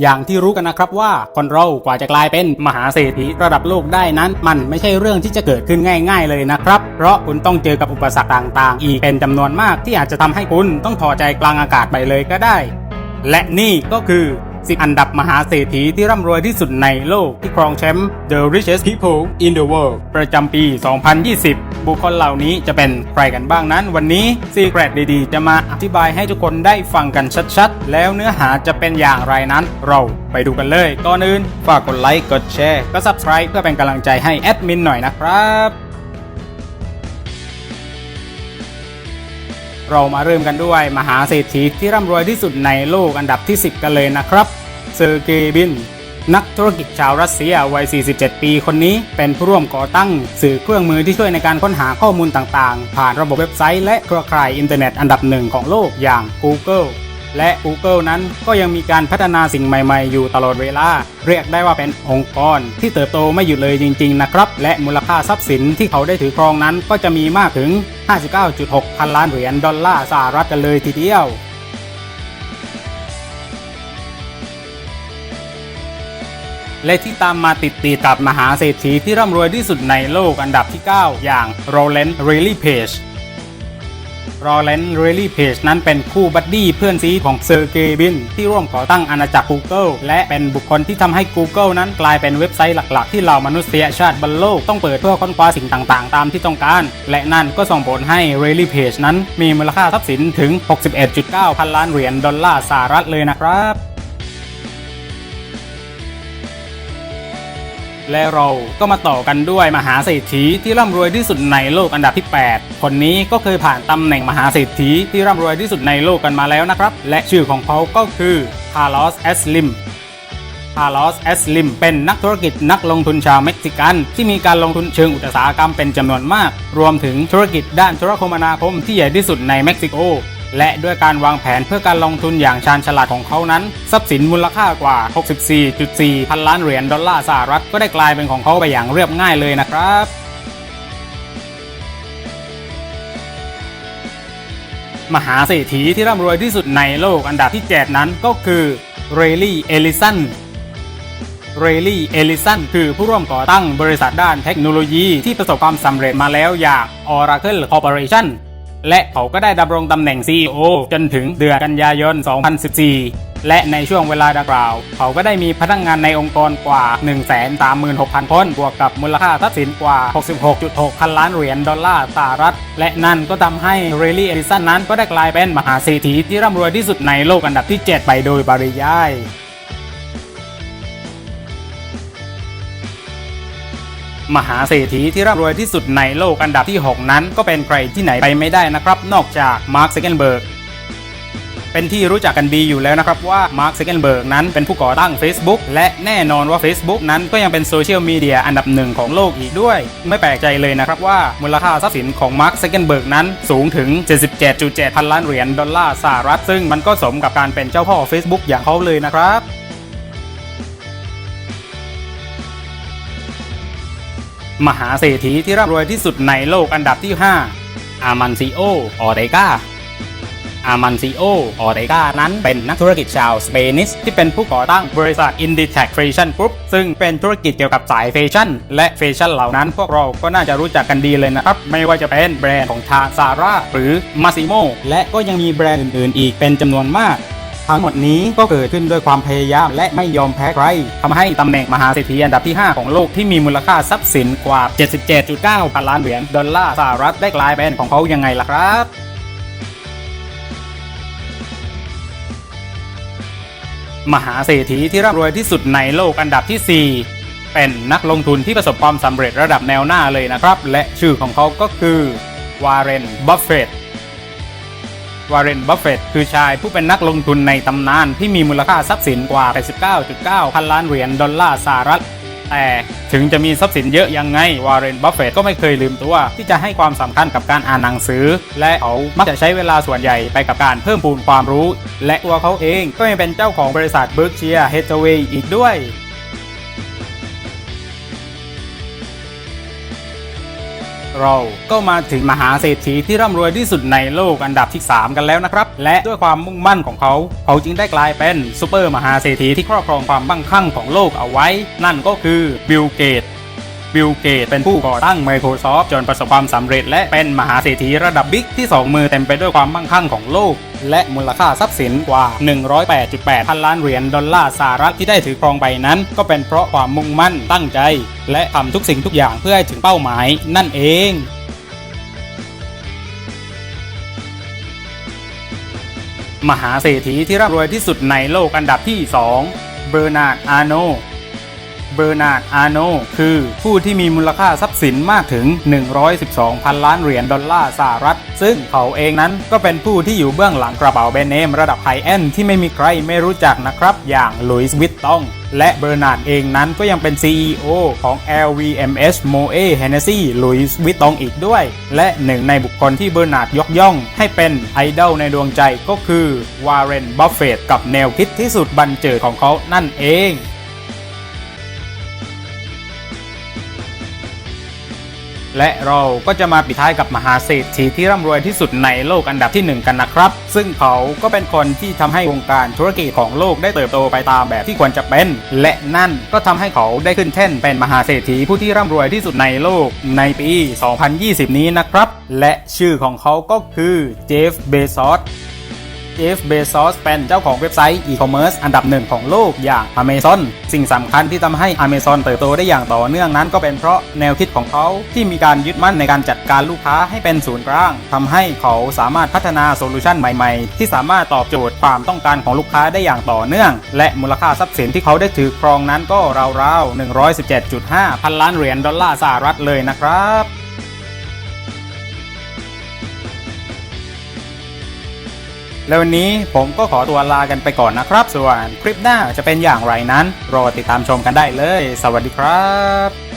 อย่างที่รู้กันนะครับว่าคนเรากว่าจะกลายเป็นมหาเศรษฐีระดับโลกได้นั้น มันไม่ใช่เรื่องที่จะเกิดขึ้นง่าย ๆ เลยนะครับ เพราะคุณต้องเจอกับอุปสรรคต่างๆ อีกเป็นจำนวนมากที่อาจจะทำให้คุณต้องถอใจกลางอากาศไปเลยก็ได้ และนี่ก็คือ 10 อันดับมหาเศรษฐีที่ร่ำรวยที่สุดในโลกที่ครองแชมป์ The Richest People in the World ประจำปี 2020 บุคคลเหล่านี้จะเป็นใครกันบ้างนั้น วันนี้ Secret ดีๆ จะมาอธิบายให้ทุกคนได้ฟังกันชัดๆ แล้วเนื้อหาจะเป็นอย่างไรนั้น เราไปดูกันเลยก่อนอื่นฝากกดไลค์กดแชร์ก็ Subscribe เพื่อเป็นกำลังใจให้แอดมินหน่อยนะครับ เรามาเริ่มกันด้วยมหาเศรษฐีที่ร่ำรวยที่สุดในโลกอันดับที่ 10 กันเลยนะครับ เซอร์เกย์บิน นักธุรกิจชาวรัสเซียวัย 47 ปีคนนี้เป็นผู้ร่วมก่อตั้ง สื่อเครื่องมือที่ช่วยในการค้นหาข้อมูลต่างๆ ผ่านระบบเว็บไซต์และเครือข่ายอินเทอร์เน็ตอันดับหนึ่งของโลกอย่าง Google และ Google นั้นก็ยังมีการพัฒนาสิ่งใหม่ๆ อยู่ตลอดเวลา เรียกได้ว่าเป็นองค์กร ที่เติบโตไม่หยุดเลยจริงๆนะครับ และมูลค่าทรัพย์สินที่เขาได้ถือครองนั้นก็จะมีมากถึง 59.6 พันล้านเหรียญดอลลาร์สหรัฐกันเลยทีเดียวและที่ตามมาติดตีกับมหาเศรษฐีที่ร่ำรวยที่สุดในโลกอันดับที่ 9 อย่างโรเลน r รลลี่เพจ โรเลนเรลลี่เพจนั้นเป็นคู่บัดดี้เพื่อนซีของเซอร์เกย์บิน ที่ร่วมก่อตั้งอาณาจักร Google และเป็นบุคคลที่ทำให้ Google นั้นกลายเป็นเว็บไซต์หลักๆ ที่เหล่ามนุษยชาติบนโลกต้องเปิดเพื่อค้นคว้าสิ่งต่างๆ ตามที่ต้องการ และนั่นก็ส่งผลให้เรลลี่เพจนั้นมีมูลค่าทรัพย์สินถึง 61.9 พันล้านเหรียญดอลลาร์สหรัฐเลยนะครับ และเราก็มาต่อกันด้วยมหาเศรษฐีที่ร่ำรวยที่สุดในโลกอันดับที่ 8 คนนี้ก็เคยผ่านตำแหน่งมหาเศรษฐีที่ร่ำรวยที่สุดในโลกกันมาแล้วนะครับ และชื่อของเขาก็คือคาร์ลอสเอสลิมคาร์ลอสเอสลิมเป็นนักธุรกิจนักลงทุนชาวเม็กซิกัน ที่มีการลงทุนเชิงอุตสาหกรรมเป็นจำนวนมาก รวมถึงธุรกิจด้านโทรคมนาคมที่ใหญ่ที่สุดในเม็กซิโก และด้วยการวางแผนเพื่อการลงทุนอย่างชาญฉลาดของเขานั้น ทรัพย์สินมูลค่ากว่า 64.4 พันล้านเหรียญดอลลาร์สหรัฐก็ได้กลายเป็นของเขาไปอย่างเรียบง่ายเลยนะครับมหาเศรษฐีที่ร่ำรวยที่สุดในโลกอันดับที่ 7 นั้นก็คือเรลลี่เอลิสันเรลลี่เอลิสันคือผู้ร่วมก่อตั้งบริษัทด้านเทคโนโลยีที่ประสบความสำเร็จมาแล้วอย่าง Oracle Corporation และเขาก็ได้ดำรงตำแหน่ง CEO จนถึงเดือนกันยายน 2014 และในช่วงเวลาดังกล่าว เขาก็ได้มีพนักงงานในองค์กรกว่า 136,000 คน บวกกับมูลค่าทรัพย์สินกว่า 66.6 พันล้านเหรียญดอลลาร์สหรัฐ และนั่นก็ทำให้เรลลี่เอลิสันนั้นก็ได้กลายเป็นมหาเศรษฐีที่ร่ำรวยที่สุดในโลกอันดับที่ 7 ไปโดยปริยาย มหาเศรษฐีที่ร่ำรวยที่สุดในโลกอันดับที่ 6 นั้น ก็เป็นใครที่ไหนไปไม่ได้นะครับ นอกจากมาร์คเซเกนเบิร์กเป็นที่รู้จักกันดีอยู่แล้วนะครับว่ามาร์คเซเกนเบิร์กนั้นเป็นผู้ก่อตั้ง Facebook และแน่นอนว่า Facebook นั้นก็ยังเป็นโซเชียลมีเดียอันดับหนึ่งของโลกอีกด้วย ไม่แปลกใจเลยนะครับว่ามูลค่าทรัพย์สินของมาร์คเซเกนเบิร์กนั้นสูงถึง 77.7 พันล้านเหรียญดอลลาร์สหรัฐซึ่งมันก็สมกับการเป็นเจ้าพ่อ Facebook อย่างเขาเลยนะครับ มหาเศรษฐีที่ร่ำรวยที่สุดในโลกอันดับที่ 5 อามันซิโอ ออเรกาอามันซิโอ ออเรกานั้นเป็นนักธุรกิจชาวสเปนิสที่เป็นผู้ก่อตั้งบริษัท Inditex Fashion Group ซึ่งเป็นธุรกิจเกี่ยวกับสายแฟชั่น และแฟชั่นเหล่านั้นพวกเราก็น่าจะรู้จักกันดีเลยนะครับ ไม่ว่าจะเป็นแบรนด์ของทางซาร่าหรือมาซิโมและก็ยังมีแบรนด์อื่นๆ อีกเป็นจำนวนมาก ทั้งหมดนี้ก็เกิดขึ้นด้วยความพยายามและไม่ยอมแพ้ใครทำให้ตำแหน่งมหาเศรษฐีอันดับที่ 5 ของโลกที่มีมูลค่าทรัพย์สินกว่า 77.9พันล้านเหรียญดอลลาร์สหรัฐได้กลายเป็นของเขายังไงล่ะครับมหาเศรษฐีที่ร่ำรวยที่สุดในโลกอันดับที่ 4 เป็นนักลงทุนที่ประสบความสำเร็จระดับแนวหน้าเลยนะครับ และชื่อของเขาก็คือ วาร์เรน บัฟเฟต วาร์เรน บัฟเฟตคือชายผู้เป็นนักลงทุนในตำนานที่มีมูลค่าทรัพย์สินกว่า 89.9 พันล้านเหรียญดอลลาร์สหรัฐแต่ถึงจะมีทรัพย์สินเยอะยังไงวาร์เรน บัฟเฟตก็ไม่เคยลืมตัว ที่จะให้ความสำคัญกับการอ่านหนังสือ และเขามักจะใช้เวลาส่วนใหญ่ไปกับการเพิ่มพูนความรู้ และตัวเขาเองก็ยังเป็นเจ้าของบริษัทเบิร์กเชียร์เฮดเวย์อีกด้วย เราก็มาถึงมหาเศรษฐีที่ร่ำรวยที่สุดในโลกอันดับที่ 3 กันแล้วนะครับ และด้วยความมุ่งมั่นของเขา เขาจึงได้กลายเป็นซูเปอร์มหาเศรษฐีที่ครอบครองความบั่งคั่งของโลกเอาไว้ นั่นก็คือบิลเกต บิลเกตเป็นผู้ก่อตั้ง Microsoft จนประสบความสำเร็จ และเป็นมหาเศรษฐีระดับบิ๊กที่ 2 มือเต็มไปด้วยความมั่งคั่งของโลก และมูลค่าทรัพย์สินกว่า 108.8 พันล้านเหรียญดอลลาร์สหรัฐที่ได้ถือครองใบนั้น ก็เป็นเพราะความมุ่งมั่นตั้งใจ และทำทุกสิ่งทุกอย่างเพื่อให้ถึงเป้าหมายนั่นเองมหาเศรษฐีที่ร่ำรวยที่สุดในโลกอันดับที่ 2 เบอร์นาร์ด อาโน เบอร์นาร์ดอาโนคือผู้ที่มีมูลค่าทรัพย์สินมากถึง 112 พันล้านเหรียญดอลลาร์สหรัฐ ซึ่งเขาเองนั้นก็เป็นผู้ที่อยู่เบื้องหลังกระเป๋าแบรนด์เนมระดับไฮเอนด์ที่ไม่มีใครไม่รู้จักนะครับ อย่างลุยส์วิตตองและเบอร์นาร์ดเองนั้นก็ยังเป็น CEO ของ LVMH Moe Hennessy Louis Vuitton อีกด้วย และหนึ่งในบุคคลที่เบอร์นาร์ดยกย่อง ให้เป็นไอดอลในดวงใจก็คือวาร์เรน บัฟเฟตกับแนวคิดที่สุดบันเจิดของเขานั่นเอง และเราก็จะมาปิดท้ายกับมหาเศรษฐีที่ร่ำรวยที่สุดในโลกอันดับที่ 1 กันนะครับ ซึ่งเขาก็เป็นคนที่ทำให้วงการธุรกิจของโลกได้เติบโตไปตามแบบที่ควรจะเป็น และนั่นก็ทำให้เขาได้ขึ้นแท่นเป็นมหาเศรษฐีผู้ที่ร่ำรวยที่สุดในโลกในปี 2020 นี้นะครับ และชื่อของเขาก็คือเจฟ เบซอส เจฟเบซอสเป็นเจ้าของเว็บไซต์อีคอมเมิร์ซอันดับหนึ่งของโลกอย่าง Amazon สิ่งสำคัญที่ทำให้ Amazon เติบโตได้อย่างต่อเนื่องนั้นก็เป็นเพราะแนวคิดของเขาที่มีการยึดมั่นในการจัดการลูกค้าให้เป็นศูนย์กลางทำให้เขาสามารถพัฒนาโซลูชันใหม่ๆ ที่สามารถตอบโจทย์ความต้องการของลูกค้าได้อย่างต่อเนื่อง และมูลค่าทรัพย์สินที่เขาได้ถือครองนั้นก็ราวๆ117.5 พันล้านเหรียญดอลลาร์สหรัฐเลยนะครับ แล้ววันนี้ผมก็ขอตัวลากันไปก่อนนะครับ ส่วนคลิปหน้าจะเป็นอย่างไรนั้น รอติดตามชมกันได้เลย สวัสดีครับ